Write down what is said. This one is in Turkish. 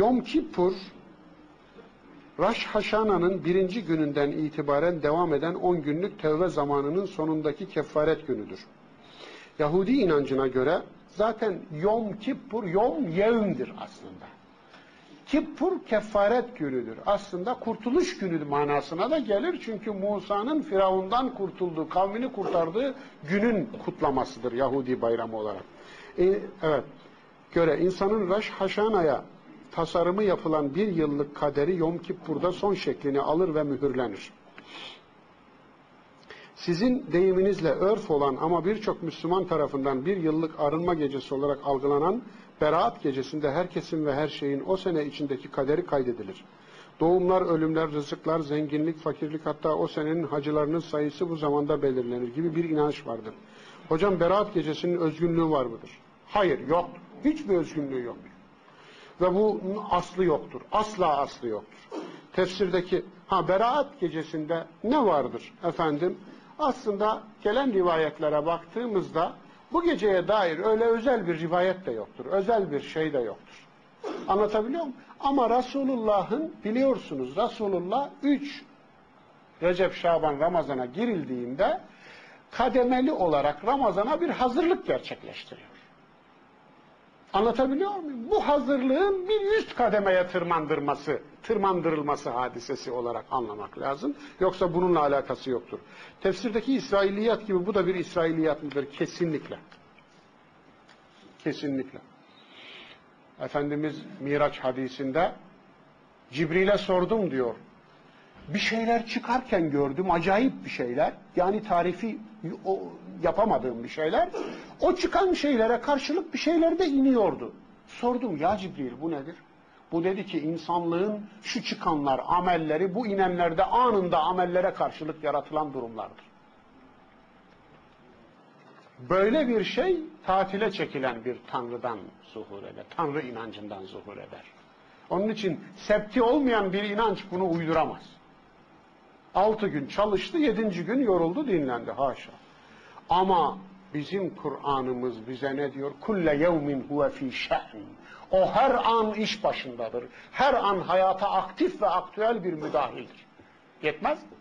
Yom Kippur, Raş Haşana'nın birinci gününden itibaren devam eden 10 günlük tevbe zamanının sonundaki kefaret günüdür. Yahudi inancına göre zaten Yom Kippur, Yom Yevm'dir aslında. Kippur kefaret günüdür. Aslında kurtuluş günü manasına da gelir. Çünkü Musa'nın Firavundan kurtulduğu, kavmini kurtardığı günün kutlamasıdır Yahudi bayramı olarak. E, evet. Göre insanın Raş Haşana'ya tasarımı yapılan bir yıllık kaderi Yom Kippur'da son şeklini alır ve mühürlenir. Sizin deyiminizle örf olan ama birçok Müslüman tarafından bir yıllık arınma gecesi olarak algılanan Beraat gecesinde herkesin ve her şeyin o sene içindeki kaderi kaydedilir. Doğumlar, ölümler, rızıklar, zenginlik, fakirlik hatta o senenin hacılarının sayısı bu zamanda belirlenir gibi bir inanç vardır. Hocam Beraat gecesinin özgünlüğü var mıdır? Hayır, yok. Hiçbir özgünlüğü yok. Ve bu aslı yoktur. Asla aslı yoktur. Tefsirdeki ha Beraat gecesinde ne vardır efendim? Aslında gelen rivayetlere baktığımızda bu geceye dair öyle özel bir rivayet de yoktur. Özel bir şey de yoktur. Anlatabiliyor muyum? Ama Resulullah'ın biliyorsunuz Resulullah 3 Recep, Şaban, Ramazan'a girildiğinde kademeli olarak Ramazan'a bir hazırlık gerçekleştiriyor. Anlatabiliyor muyum? Bu hazırlığın bir üst kademeye tırmandırması, tırmandırılması hadisesi olarak anlamak lazım. Yoksa bununla alakası yoktur. Tefsirdeki İsrailiyat gibi bu da bir İsrailiyat mıdır? Kesinlikle. Kesinlikle. Efendimiz Miraç hadisinde Cibril'e sordum diyor. Bir şeyler çıkarken gördüm, acayip bir şeyler. Yani tarifi o, yapamadığım bir şeyler. O çıkan şeylere karşılık bir şeyler de iniyordu. Sordum ya Cibril bu nedir? Bu dedi ki insanlığın şu çıkanlar, amelleri bu inenlerde anında amellere karşılık yaratılan durumlardır. Böyle bir şey tatile çekilen bir tanrıdan zuhur eder. Tanrı inancından zuhur eder. Onun için septi olmayan bir inanç bunu uyduramaz. Altı gün çalıştı, yedinci gün yoruldu, dinlendi. Haşa. Ama bizim Kur'an'ımız bize ne diyor? Kulle yevmin huve fî şe'n. O her an iş başındadır. Her an hayata aktif ve aktüel bir müdahildir. Yetmez mi?